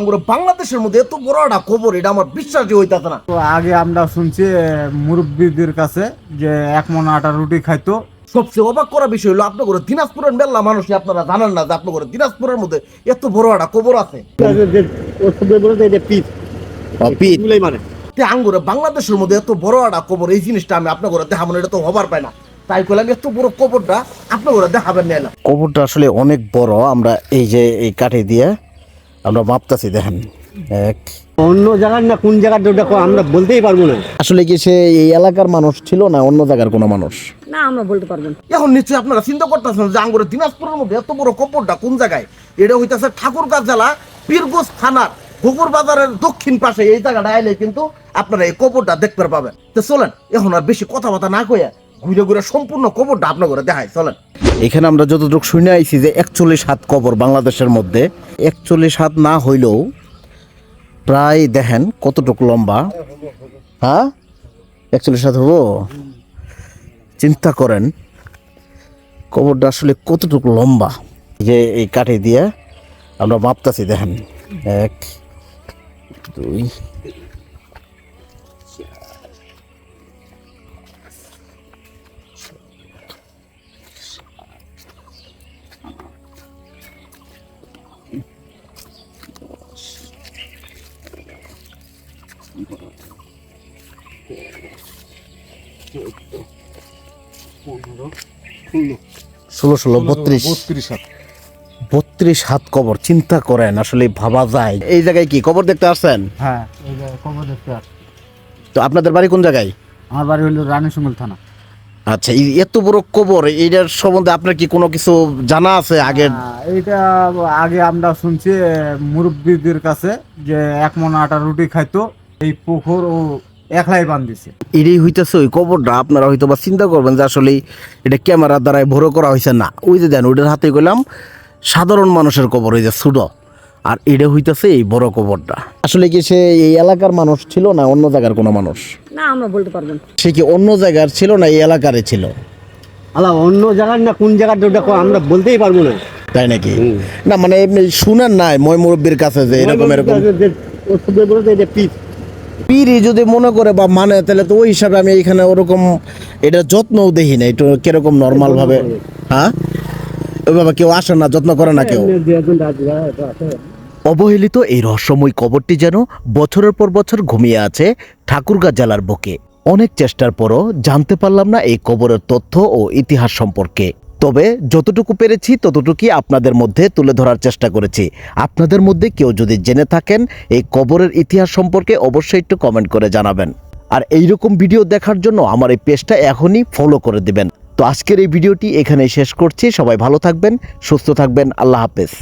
আঙ্গুরে বাংলাদেশের মধ্যে এত বড় একটা খবর এটা আমার বিশ্বাসই হইতাছে না। তো আগে আমরা শুনছি মুরব্বীদের কাছে যে এক মন আটা রুটি খাইতো। সবচেয়ে অবাক করা বিষয় হলো আপনার করে দিনাজপুরের মেলা মানুষ আপনারা জানেন না যে আপনার করে দিনাজপুরের মধ্যে এত বড় একটা খবর আছে। আঙ্গুরে বাংলাদেশের মধ্যে এত বড় একটা খবর এই জিনিসটা আমি আপনার করে দেখাবো এটা তো হবার পায় না। তাই করলাম এত বড় খবরটা আপনার করে দেখাবেন না কবরটা আসলে অনেক বড় আমরা এই যে এই কাঠে দিয়ে আমরা মাপতাছি দেখেন এক অন্য জায়গার না কোন জায়গার ওটা আমরা বলতেই পারব না। আসলে কি সে এই এলাকার মানুষ ছিল না অন্য জায়গার কোনো মানুষ? না আমরা বলতে পারব না। এখন নিশ্চয়ই আপনারা চিন্তা করতেছেন যে আঙ্গুরে দিনাজপুরের মধ্যে এত বড় কপরটা কোন জায়গায়? এটা হইতাছে ঠাকুরগাঁ জেলা পীরগঞ্জ থানার পুকুর বাজারের দক্ষিণ পাশে। এই জায়গাটা আইলে কিন্তু আপনারা এই কবরটা দেখতে পাবেন তো চলেন এখন আর বেশি কথাবার্তা না কইয়া ঘুরে ঘুরে সম্পূর্ণ কবরটা আপনার দেখায় চলেন। এখানে আমরা যতটুকু শুনে আইছি যে একচল্লিশ হাত কবর বাংলাদেশের মধ্যে, একচল্লিশ হাত না হইলেও প্রায় দেখেন কতটুকু লম্বা। হ্যাঁ? একচল্লিশ হাত হব? চিন্তা করেন, কবরটা আসলে কতটুকু লম্বা। যে এই কাঠে দিয়ে আমরা মাপতাছি, দেখেন। এক, দুই ষোলো ষোলো বত্রিশ। বত্রিশ হাত। বত্রিশ হাত কবর চিন্তা করেন আসলে ভাবা যায়। এই জায়গায় কি? কবর দেখতে আসছেন? হ্যাঁ এই যে খবর দেখতে আসছি। তো আপনাদের বাড়ি কোন জায়গায়? আমার বাড়ি হলো রানীশঙ্গল থানা। আচ্ছা এই এত বড় কবর এইটার সম্বন্ধে আপনার কি কোনো কিছু জানা আছে আগের আহ, এইটা আগে আমরা শুনছি মুরব্বীদের কাছে যে এক মন আটা রুটি খাইতো এই পুকুর ও একলাই বান্ধিছে এটাই হইতেছে ওই কবরটা। আপনারা হয়তো বা চিন্তা করবেন যে আসলে এটা ক্যামেরার দ্বারাই ভরে করা হয়েছে না। ওই যে দেন ওইটার হাতে গেলাম সাধারণ মানুষের কবর ওই যে ছোট। আর এটা হইতেছে এই বড় কবরটা। আসলে কি সে এই এলাকার মানুষ ছিল না অন্য জায়গার কোনো মানুষ? না আমরা বলতে পারব না। সে কি অন্য জায়গার ছিল না এই এলাকারে ছিল? আলা অন্য জায়গার না কোন জায়গার ওটা কো- আমরা বলতেই পারব না। তাই নাকি? না মানে এমনি শুনেন নাই মই মুরব্বীর কাছে যে এরকম এরকম? পিরি যদি মনে করে বা মানে তাহলে তো ওই হিসাবে আমি এইখানে ওরকম এটা যত্নও দেখি না। একটু কীরকম নর্মাল ভাবে হ্যাঁ? ওইভাবে কেউ আসে না, যত্ন করে না কেউ। অবহেলিত এই রহস্যময় কবরটি যেন বছরের পর বছর ঘুমিয়ে আছে ঠাকুরগাঁ জেলার বুকে। অনেক চেষ্টার পরও জানতে পারলাম না এই কবরের তথ্য ও ইতিহাস সম্পর্কে। তবে যতটুকু পেরেছি ততটুকুই আপনাদের মধ্যে তুলে ধরার চেষ্টা করেছি। আপনাদের মধ্যে কেউ যদি জেনে থাকেন এই কবরের ইতিহাস সম্পর্কে অবশ্যই একটু কমেন্ট করে জানাবেন। আর এই রকম ভিডিও দেখার জন্য আমার এই পেজটা এখনই ফলো করে দিবেন। তো আজকের এই ভিডিওটি এখানেই শেষ করছি। সবাই ভালো থাকবেন, সুস্থ থাকবেন। আল্লাহ হাফেজ।